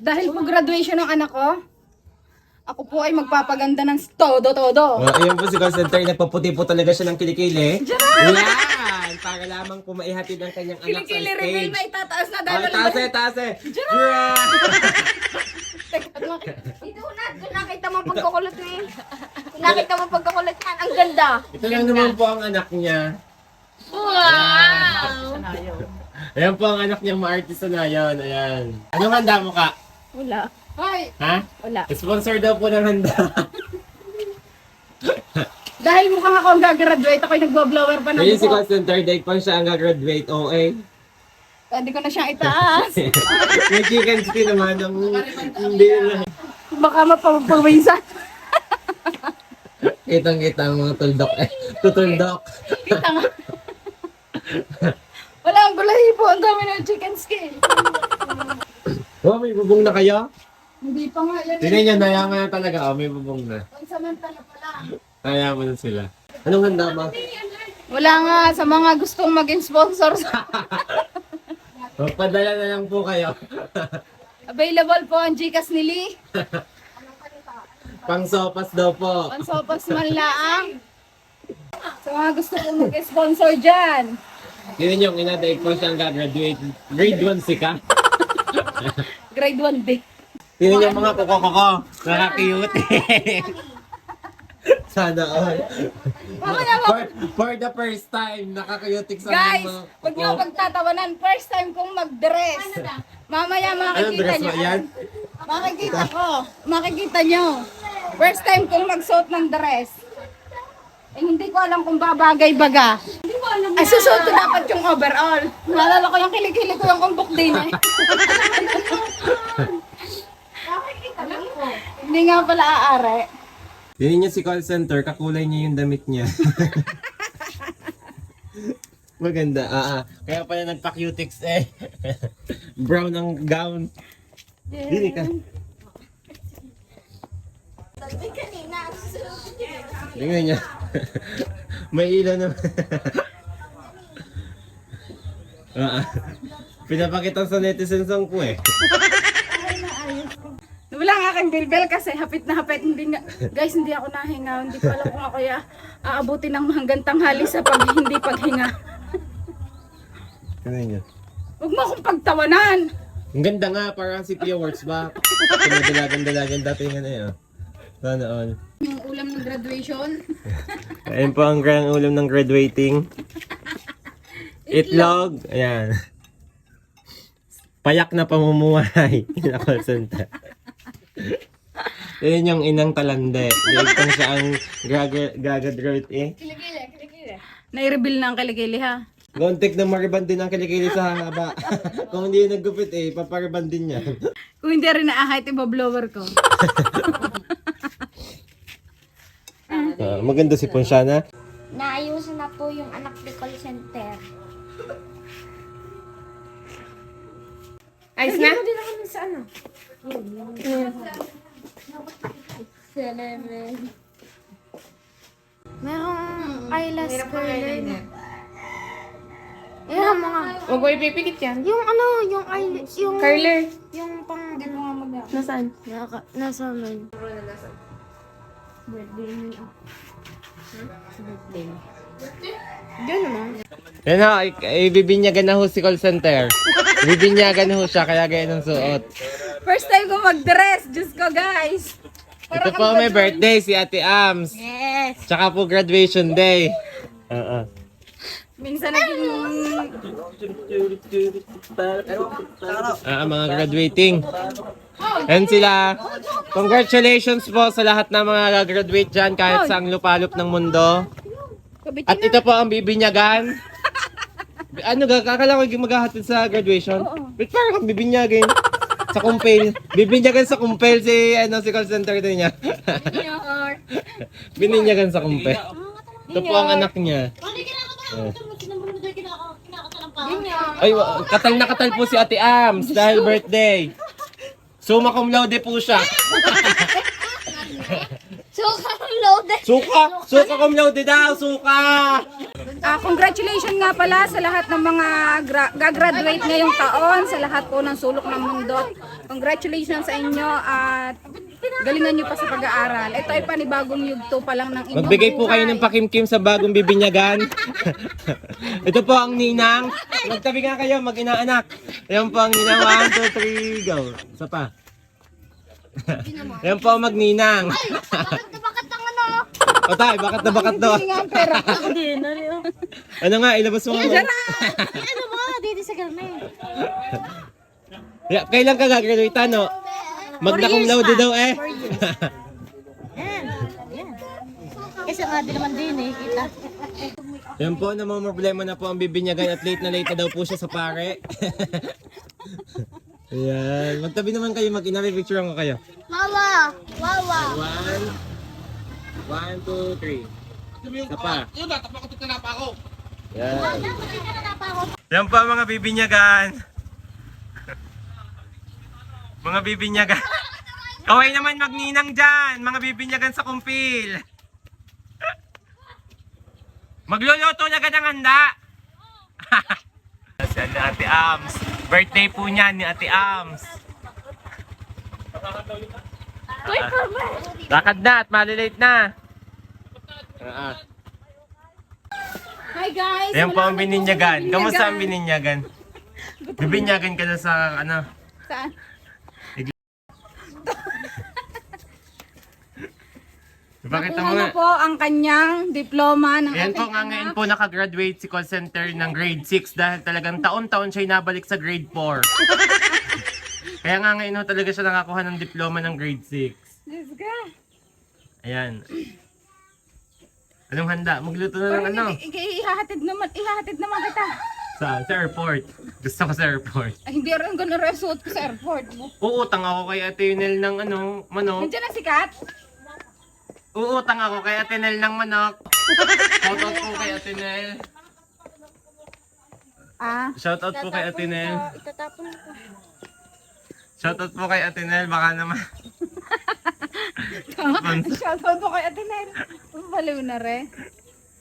Dahil po graduation ng anak ko, ako po ay magpapaganda ng todo-todo. Oh, ayan po si call center, nagpaputi po talaga siya ng kilikili. Yan! Para lamang po maihatid ang kanyang anak sa Kilikili reveal stage. na itataas na dahil eh, taas eh. Yeah! Dito na, doon nakita mo ang pagkukulot ni. Kung nakita mo ang pagkukulot niyan, ang ganda. Ito lang naman po ang anak niya. Wow! Ayan po ang anak niyang maartista na yan. Ayan. Anong handa mo ka? Wala. Hoy, Ha? Wala. Sponsor daw po ng handa. dahil mukhang ako ang gagraduate, ako'y nagbo-blower pa ng Ayun si call center, dahil pa siya ang gagraduate OA. Pwede ko na siyang itaas. May chicken skin naman ang hindi na. Baka mapapawisan. Kitang-kita ang mga tuldok eh. Tutuldok. Kita nga. Wala ang gulay po. Ang dami ng chicken skin. Oh, may bubong na kayo? Hindi pa nga yan. Tingnan niyo, nayaman na talaga. Oh, may bubong na. Pansamantala pa lang. Nayaman na sila. Anong handa mo? Wala nga sa mga gustong maging sponsor sa Magpadala na lang po kayo. Available po ang Gcash ni Lee. Pang sopas daw po. Pansopas man laang. Sa mga gusto kong mag-sponsor dyan. Yun yung inadaig po siyang gagraduate. Grade 1 si ka. Grade 1 B. Yun yung mga kuko-kuko. Nakaka-cute. Sana all. Mamaya. For, for the first time, nakaka-cute sa Guys, mga wag niyo akong pagtatawanan. First time kong mag-dress. Mamaya Anong makikita dress niyo. mo yan? Makikita ko. Makikita niyo. First time kong magsuot ng dress. Eh, hindi ko alam kung babagay baga. Ay, susuot ko dapat yung overall. Naalala ko yung kilikili ko yung kumbok din eh. Hindi nga pala aare. Yun niya si call center, kakulay niya yung damit niya. Maganda, ah, ah. Kaya pala nagpa-cutix eh. Brown ang gown. Dili ka. Tingnan niya. May ilaw naman. Ah, ah. Pinapakita sa netizens ang ko eh. Wala nga aking bilbel kasi hapit na hapit. Hindi nga, guys, hindi ako nahinga. Hindi ko alam kung ako ya aabutin ng hanggang tanghali sa pag hindi paghinga. Tingnan niya. Huwag mo akong pagtawanan. Ang ganda nga, parang si Pia Works ba? Pinadalagan-dalagan dati nga na yun. Sana all. Yung ulam ng graduation. Ayun po ang grand ulam ng graduating. Itlog. Ayan. Payak na pamumuhay. na call center. Yun yung inang talande. Dahil siya ang gaga- eh. Kilikili, kilikili. Nai-reveal na ang kilikili ha. Gontek na mariban din ang kilikili sa haba. Kung hindi yung naggupit eh, papariban din yan. Kung hindi rin naahit, iba-blower ko. Ah, maganda si Ponsyana. Naayusan na po yung anak ni call center. Ayos na? Hindi naman sa ano. Salamat. Merong eyelash curler. Yung mga, Huwag mo ipipikit yan. yung ano, yung eyelash, yung, Curler. yung pang, Hindi mo nga mag nasaan? Naka, nasa man. Birthday niya. Birthday. Diyan naman. Yan i- ibibinyagan na ho si call center. Ibibinyagan ho siya, kaya ganyan ang suot. First time ko mag-dress. Diyos ko, guys. Ito po may birthday si Ate Ams. Yes. Tsaka po graduation day. Oo. Minsan naging... Ah, mga graduating. Yan sila. Congratulations po sa lahat ng mga graduate dyan kahit sa ang lupalop ng mundo. At ito po ang bibinyagan. Ano, kakala ko yung maghahatid sa graduation? But parang kang bibinyagin. Sa kumpel. Bibinyagan sa kumpel si, ano, si call center din niya. Bininyagan sa kumpel. Ito po ang anak niya. Eh. Ay, wa- katal na katal po si Ate Ams dahil birthday. Summa cum laude po siya. Suka! Suka cum laude daw! Suka! Ah, congratulations nga pala sa lahat ng mga gra- gagraduate ngayong taon, sa lahat po ng sulok ng mundo. Congratulations sa inyo at galingan nyo pa sa pag-aaral. Ito ay panibagong yugto pa lang ng inyong Magbigay po kayo ng pakimkim sa bagong bibinyagan. Ito po ang ninang. Magtabi nga kayo, mag-inaanak. Ayan po ang ninang. One, two, three, go. Isa pa. Ayan po ang magninang. Bakit na bakit ang ano? O tay, bakat na bakat daw. Hindi nga ang pera. Ano nga, ilabas mo nga. ano mo? Dito sa garme. Yeah, kailan ka gagraduate, ano? Magna cum laude daw eh. Yan. Yan. Kasi nga din naman din eh. Kita. Yan po, na mga problema na po ang bibinyagan at late na late na daw po siya sa pare. Ayan. Magtabi naman kayo, mag-ina, picture ko kayo. Wawa. Wawa. One, one, two, three. Isa pa. Yun na, tapos na pa ako. Yan. Yan po mga bibinyagan. mga bibinyagan. Kaway naman magninang dyan, mga bibinyagan sa kumpil. Magluluto na ka ng handa. Ni Ate Ams. Birthday po niya ni Ate Ams. Lakad na at malilate na. Ah. Hi guys! Ayan po ang bininyagan. Kamusta ang bininyagan? Bibinyagan ka na sa ano? Saan? Bakit Nakuha mo na nga? po ang kanyang diploma ng Ayan po ating nga anak. ngayon po nakagraduate si call center ng grade 6 dahil talagang taon-taon siya nabalik sa grade 4. Kaya nga ngayon ho talaga siya nakakuha ng diploma ng grade 6. Diyos ka. Ayan. Anong handa? Magluto na ng ano? i- i- ihahatid naman, ihahatid naman kita. Sa, sa airport. Gusto ko sa airport. Ay, hindi rin ganun resort ko sa airport. Uutang ako kay Ate Yunel ng ano, manok. Nandiyan na si Kat. Uutang ako kay Ate Nel ng manok. Shoutout po kay Ate Nel. Ah. Shoutout po kay Ate Nel. Itatapon ko. Shoutout po kay Ate Nel. Baka naman. Shoutout po kay Ate Nel. Baliw na re.